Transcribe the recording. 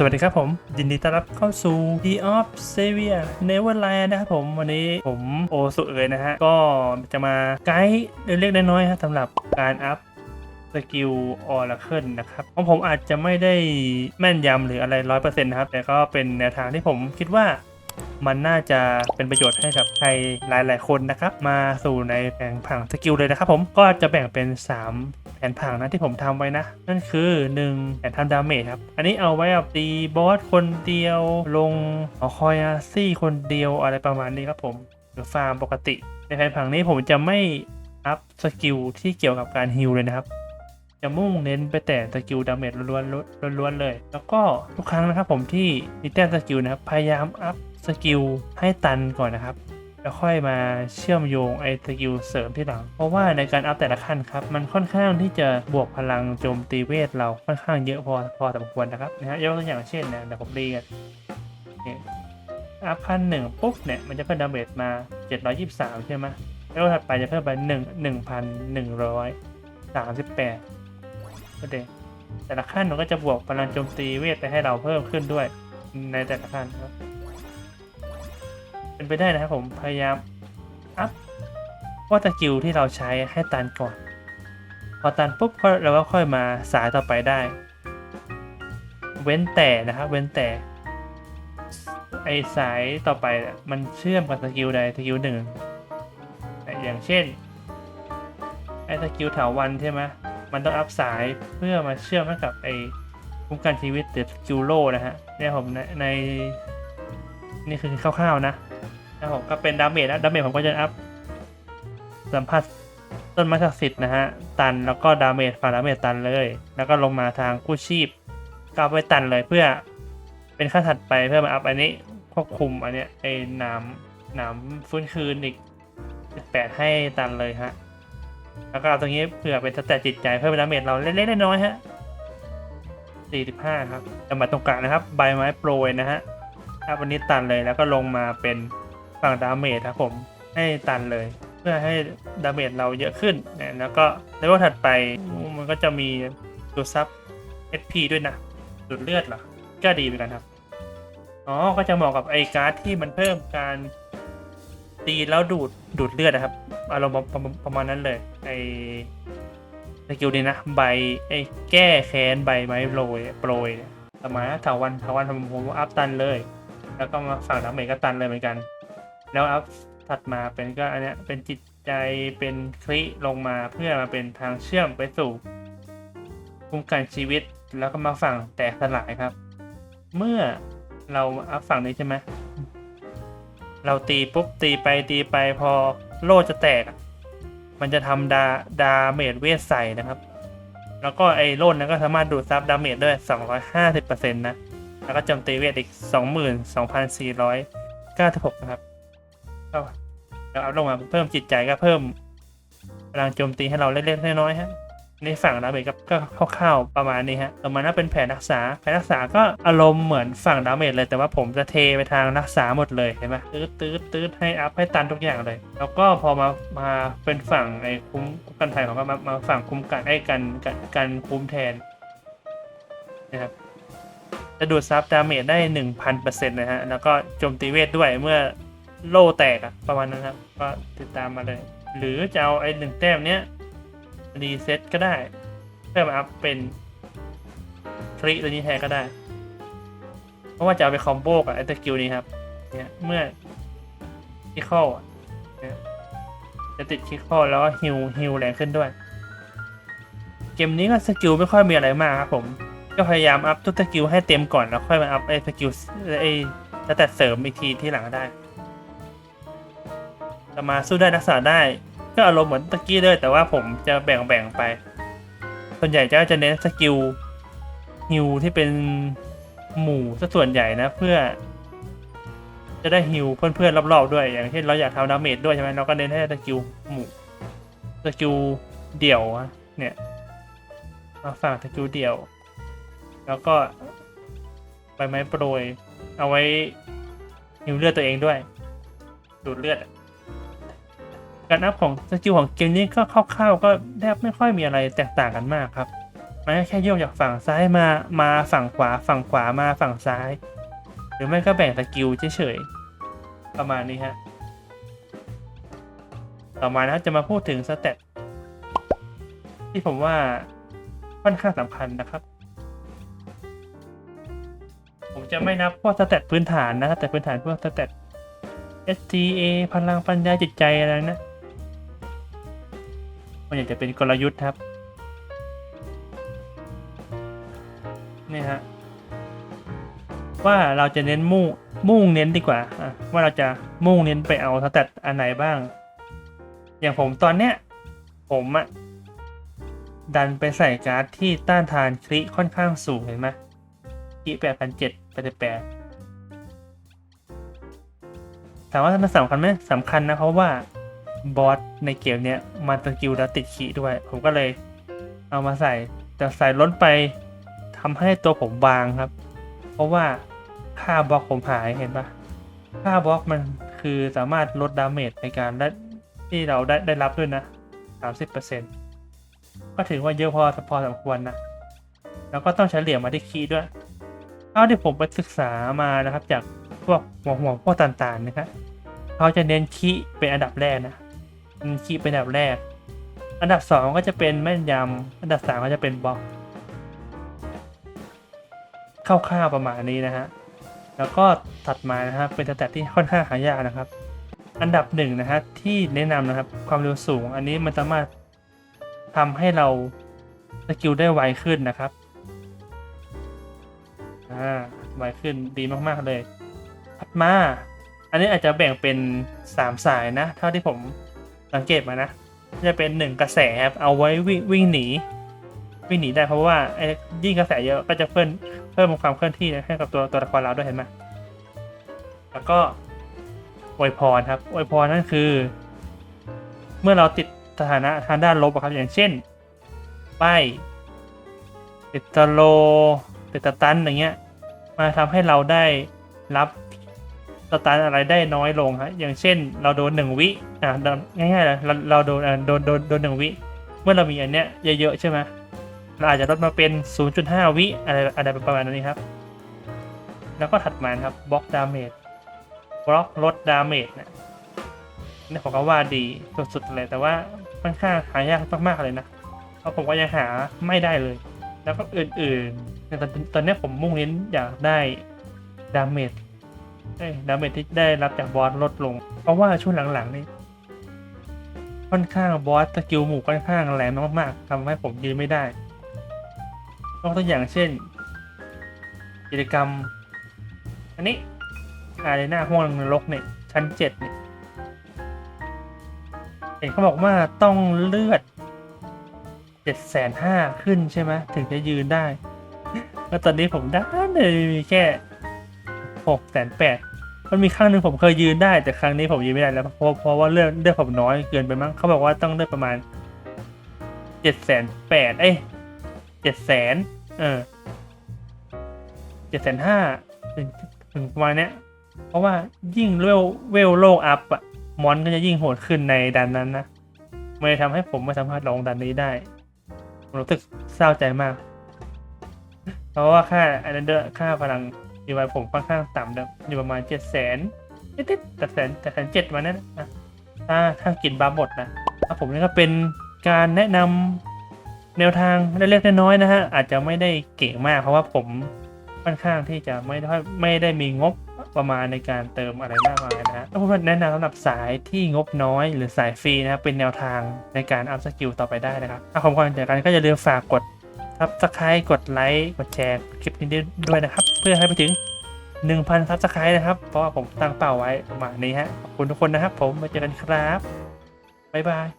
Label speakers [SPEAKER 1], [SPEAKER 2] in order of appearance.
[SPEAKER 1] สวัสดีครับผม ยินดีต้อนรับเข้าสู่ The of Savior Neverland นะครับผมวันนี้ผมโอสุเอ๋ยนะฮะ ก็จะมาไกด์เล็กๆน้อยๆฮะสำหรับการอัพสกิลออร์เคิลนะครับของผมอาจจะไม่ได้แม่นยำหรืออะไรร้อยเปอร์เซ็นต์นะครับ แต่ก็เป็นแนวทางที่ผมคิดว่ามันน่าจะเป็นประโยชน์ให้กับใครหลาย ๆ คนนะครับ มาสู่ในแผงผังสกิลเลยนะครับผมก็จะแบ่งเป็น 3 แผนผังนะที่ผมทำไว้นะ นั่นคือ 1 แผนทำดาเมจครับ อันนี้เอาไว้แบบตีบอสคนเดียวลงหอคอยอาซี่คนเดียวอะไรประมาณนี้ครับผมหรือฟาร์มปกติ ในแผนผังนี้ผมจะไม่อัพสกิลที่เกี่ยวกับการฮิลเลยนะครับจะมุ่งเน้นไปแต่สกิลดาเมจล้วนๆล้วนๆเลย แล้วก็ทุกครั้งนะครับผมที่มีแต้มสกิลนะครับ พยายามอัพสกิลให้ตันก่อนนะครับ แล้วค่อยมาเชื่อมโยงไอ้สกิลเสริมที่หลัง เพราะว่าในการอัพแต่ละขั้นครับ มันค่อนข้างที่จะบวกพลังโจมตีเวทเราค่อนข้างเยอะพอพอสมควรนะครับนะฮะยกตัวอย่างเช่นนะเดี๋ยวผมรีกันเนี่ยอัพขั้นหนึ่งปุ๊บเนี่ยมันจะเพิ่มดาเมจมา 723 ใช่ไหมแล้วถัดไปจะเพิ่มไป 1 1,138ก็เด็แต่ละขั้นมันก็จะบวกพลังโจมตีเวทไปให้เราเพิ่มขึ้นด้วยในแต่ละขั้นครับเป็น ไปได้นะครับผมพยายามอัพว่าสกิลที่เราใช้ให้ตันก่อน พอตันปุ๊บก็เราก็ค่อยมาสายต่อไปได้ เว้นแต่นะครับเว้นแต่ไอสายต่อไปมันเชื่อมกับสกิลใดสกิลหนึ่งอย่างเช่นไอสกิลถาวันใช่ไหมมันต้องอัพสายเพื่อมาเชื่อมให้กับไอคุ้มกันชีวิตหรือสกิลโลนะฮะเนี่ยผมในในนี่คือคร่าวๆนะ นะผมก็เป็นดาเมจนะดาเมจผมก็จะอัพสัมผัสต้นไม้ศักดิ์สิทธิ์นะฮะ ตันแล้วก็ดาเมจฝั่งดาเมจตันเลย แล้วก็ลงมาทางกู้ชีพก็ไปตันเลยเพื่อเป็นขั้นถัดไปเพื่อมาอัพอันนี้ควบคุมอันเนี้ยไอ้หนามหนามฟื้นคืนอีก18ให้ตันเลยฮะ แล้วก็เอาตรงนี้เผื่อเป็นสแตจิตใจเพิ่มเป็นดาเมจเราเล็กๆน้อยๆฮะ45ครับจะมาตรงกลางนะครับ ใบไม้โปรยนะฮะอัพอันนี้ตันเลยแล้วก็ลงมาเป็น ฝั่งดาเมจครับผมให้ตันเลย เพื่อให้ดาเมจเราเยอะขึ้นนะแล้วก็ในวันถัดไปมันก็จะมีดูดซับ SP ด้วยนะดูดเลือดเหรอก็ดีเหมือนกันครับอ๋อก็จะเหมาะกับไอการ์ดที่มันเพิ่มการตีแล้วดูดดูดเลือดนะครับอารมณ์ประมาณประมาณนั้นเลยไอสกิลนี้นะใบไอแก้แค้นใบไม้โปรยโปรยสมัยถาวันถาวันผมผมอัพตันเลย แล้วก็มาฝั่งดาเมจก็ตันเลยเหมือนกัน แล้วอัพถัดมาเป็นก็อันเนี้ยเป็นจิตใจเป็นคลิลงมาเพื่อมาเป็นทางเชื่อมไปสู่คุ้มกันชีวิตแล้วก็มาฝั่งแตกสลายครับ เมื่อเราอัพฝั่งนี้ใช่ไหมเราตีปุ๊บตีไปตีไปพอโล่จะแตก มันจะทำดาดาเมจเวทใส่นะครับ แล้วก็ไอ้โล่นนั้นก็สามารถดูดซับดาเมจด้วย 250%นะ แล้วก็โจมตีเวทอีก 22,496 นะครับ ก็เอาลงมาเพิ่มจิตใจก็เพิ่มพลังโจมตีให้เราเล็กๆน้อยๆฮะในฝั่งดาเมจก็คร่าวๆประมาณนี้ฮะ ต่อมาน่าเป็นแผนรักษา แผนรักษาก็อารมณ์เหมือนฝั่งดาเมจเลย แต่ว่าผมจะเทไปทางรักษาหมดเลยเห็นไหมตืดตืดตืดให้อัพให้ตันทุกอย่างเลย แล้วก็พอมา มาเป็นฝั่งไอ้คุ้มกันไทยของก็มา มาฝั่งคุ้มกันไอ้กันกันกันคุ้มแทนนะครับ จะดูดซับดาเมจได้1,000%นะฮะ แล้วก็โจมตีเวทด้วยเมื่อ โล่แตกอะประมาณนั้นครับ ก็ติดตามมาเลย หรือจะเอาไอ้หนึ่งแต้มเนี้ยรีเซ็ตก็ได้ เพื่อมาอัพเป็นทริตัวนี้แทนก็ได้ เพราะว่าจะเอาไปคอมโบกับไอ้ตะกิลนี้ครับ เนี่ยเมื่อคิคอลเนี่ยจะติดคิคอลแล้วก็ฮิวฮิวแรงขึ้นด้วย เกมนี้ก็สกิลไม่ค่อยมีอะไรมากครับผม ก็พยายามอัพทุกสกิลให้เต็มก่อนแล้วค่อยมาอัพไอ้สกิลไอ้สแตทเสริมอีกทีที่หลังก็ได้ จะมาสู้ได้รักษาได้ ก็อารมณ์เหมือนตะกี้เลย แต่ว่าผมจะแบ่งแบ่งไป ส่วนใหญ่จะจะเน้นสกิลฮิวที่เป็นหมู่ซะส่วนใหญ่นะเพื่อ จะได้ฮิวเพื่อนๆรอบๆด้วย อย่างเช่นเราอยากทำดาเมจด้วยใช่ไหมเราก็เน้นให้สกิลหมู่สกิลเดี่ยวเนี่ยมาฝากสกิลเดี่ยว แล้วก็ใบไม้โปรย เอาไว้ฮิวเลือดตัวเองด้วย ดูดเลือดอะ การอัพของสกิลของเกมนี้ก็คร่าวๆก็แทบไม่ค่อยมีอะไรแตกต่างกันมากครับมมันแค่โยกจากฝั่งซ้ายมามาฝั่งขวาฝั่งขวามาฝั่งซ้าย หรือไม่ก็แบ่งสกิลเฉยๆประมาณนี้ฮะต่อมานะจะมาพูดถึงสเตตที่ผมว่าค่อนข้างสำคัญนะครับ ผมจะไม่นับพวกสเตตพื้นฐานนะแต่พื้นฐานพวกสเตต STA พลังปัญญาจิตใจอะไรนะ มันอยากจะเป็นกลยุทธ์ครับ นี่ฮะ ว่าเราจะเน้นมุ่งมุ่งเน้นดีกว่า ว่าเราจะมุ่งเน้นไปเอาสแตทอันไหนบ้าง อย่างผมตอนเนี้ย ผมอะดันไปใส่การ์ดที่ต้านทานคลิค่อนข้างสูงเห็นไหมคลิแปดพันเจ็ดแปดแปดถามว่ามันสำคัญไหมสำคัญนะเพราะว่า บอสในเกมเนี้ยมันสกิลแล้วติดขีด้วย ผมก็เลยเอามาใส่ แต่ใส่ล้นไปทำให้ตัวผมบางครับ เพราะว่าค่าบล็อกผมหายเห็นปะค่าบล็อกมันคือสามารถลดดาเมจในการได้ที่เราได้ได้รับด้วยนะ 30%ก็ถือว่าเยอะพอพอสมควรนะ แล้วก็ต้องเฉลี่ยมาที่คีด้วยเท่าที่ผมไปศึกษามานะครับ จากพวกหัวหัวพวกต่างๆนะครับเขาจะเน้นคีเป็นอันดับแรกนะ คีย์เป็นอันดับแรก อันดับสองก็จะเป็นแม่นยำอันดับสามก็จะเป็นบล็อกคร่าวๆประมาณนี้นะฮะแล้วก็ถัดมานะครับเป็นสแตทที่ค่อนข้างหายากนะครับ อันดับหนึ่งนะฮะที่แนะนำนะครับความเร็วสูง อันนี้มันสามารถทำให้เราสกิลได้ไวขึ้นนะครับอ่าไวขึ้นดีมากๆเลยถัดมา อันนี้อาจจะแบ่งเป็นสามสายนะ เท่าที่ผม สังเกตมานะจะเป็นหนึ่งกระแสครับเอาไว้วิ่งวิ่งหนี วิ่งหนีได้เพราะว่าไอ้ยิ่งกระแสเยอะก็จะเพิ่มเพิ่มความเคลื่อนที่ให้กับตัวตัวละครเราด้วยเห็นไหมแล้วก็อวยพรครับอวยพรนั่นคือ เมื่อเราติดสถานะทางด้านลบครับอย่างเช่นป้ายติดตโลติดตตันอย่างเงี้ยมาทำให้เราได้รับ สตันอะไรได้น้อยลงฮะอย่างเช่นเราโดนหนึ่งวิอะง่ายๆเลยเราเราโดนโดนโดนโดนหนึ่งวิ เมื่อเรามีอันเนี้ยเยอะๆใช่ไหมเราอาจจะลดมาเป็น 0.5 วิอะไรอะไรประมาณนี้ครับ แล้วก็ถัดมาครับบล็อกดาเมจบล็อกลดดาเมจเนี่ยนี่ผมก็ว่าดีสุดๆเลยแต่ว่าค่อนข้างหายากมากๆเลยนะเพราะผมก็ยังหาไม่ได้เลย แล้วก็อื่นๆแต่ตอนตอนนี้ผมมุ่งเน้นอยากได้ดาเมจ ดาเมจที่ได้รับจากบอสลดลง เพราะว่าช่วงหลังๆนี่ค่อนข้างบอสสกิลหมู่ค่อนข้างแรงมากๆทำให้ผมยืนไม่ได้ยกตัวอย่างเช่น กิจกรรม อันนี้อารีนาห้วงนรกเนี่ยชั้นเจ็ดเนี่ยเห็นเขาบอกว่าต้องเลือดเจ็ดแสนห้าขึ้นใช่ไหมถึงจะยืนได้ แล้วตอนนี้ผมได้เลยมีแค่ หกแสนแปดมันมีครั้งหนึ่งผมเคยยืนได้แต่ครั้งนี้ผมยืนไม่ได้แล้วเพราะเพราะว่าเลือดเลือดผมน้อยเกินไปมั้งเขาบอกว่าต้องเลือดประมาณเจ็ดแสนแปดเอ้ยเจ็ดแสนเออเจ็ดแสนห้าถึงถึงประมาณเนี้ย เพราะว่ายิ่งเวลเวลโลกอัพอะมอนก็จะยิ่งโหดขึ้นในดันนั้นนะมันเลยทำให้ผมไม่สามารถลงดันนี้ได้ผมรู้สึกเศร้าใจมาก เพราะว่าค่าอันเดอร์ค่าพลัง ดีไวผมค่อนข้างต่ำเดิมอยู่ประมาณเจ็ดแสนนิดๆแต่แสนแต่แสนเจ็ดมานั้นนะถ้าถ้ากินบาร์หมดนะผมนี่ก็เป็นการแนะนำแนวทางเล็กๆน้อยๆนะฮะอาจจะไม่ได้เก่งมาก เพราะว่าผมค่อนข้างที่จะไม่ได้ไม่ได้มีงบประมาณในการเติมอะไรมากมายนะฮะถ้าผมแนะนำสำหรับสายที่งบน้อยหรือสายฟรีนะครับเป็นแนวทางในการอัพสกิลต่อไปได้นะครับถ้าผมก่อนจากกันก็อย่าลืมฝากกด ซับสไครต์กดไลค์กดแชร์คลิปนี้ด้วยนะครับ เพื่อให้ไปถึง 1,000ซับสไครต์นะครับ เพราะว่าผมตั้งเป้าไว้ประมาณนี้ฮะขอบคุณทุกคนนะครับ ผมมาเจอกันครับบ๊ายบาย